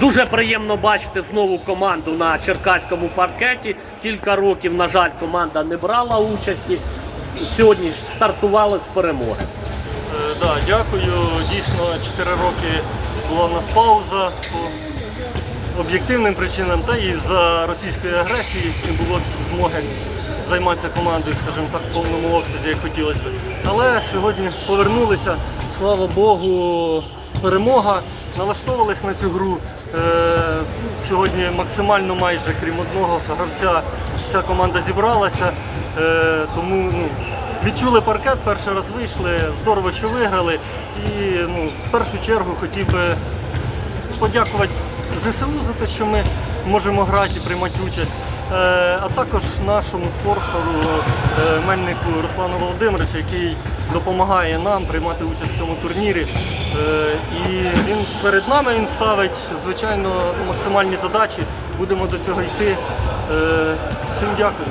Дуже приємно бачити знову команду на черкаському паркеті. Кілька років, на жаль, команда не брала участі. Сьогодні ж стартували з перемоги. Е, Да, дякую. Дійсно, 4 роки була в нас пауза по об'єктивним причинам, та і за російської агресії не було змоги займатися командою, скажімо так, в повному обсязі, як хотілося. б. Але сьогодні повернулися, слава Богу, перемога. Налаштовувались на цю гру. Е, Сьогодні максимально майже, крім одного гравця, вся команда зібралася. Е, Тому ну, відчули паркет, перший раз вийшли, здорово, що виграли. І ну, в першу чергу хотів би подякувати ЗСУ за те, що ми можемо грати і приймати участь. Е, а також нашому спонсору Мельнику Руслану Володимировичу, який допомагає нам приймати участь в цьому турнірі. Е, і він перед нами він ставить, звичайно, максимальні задачі. Будемо до цього йти. Е, всім дякую.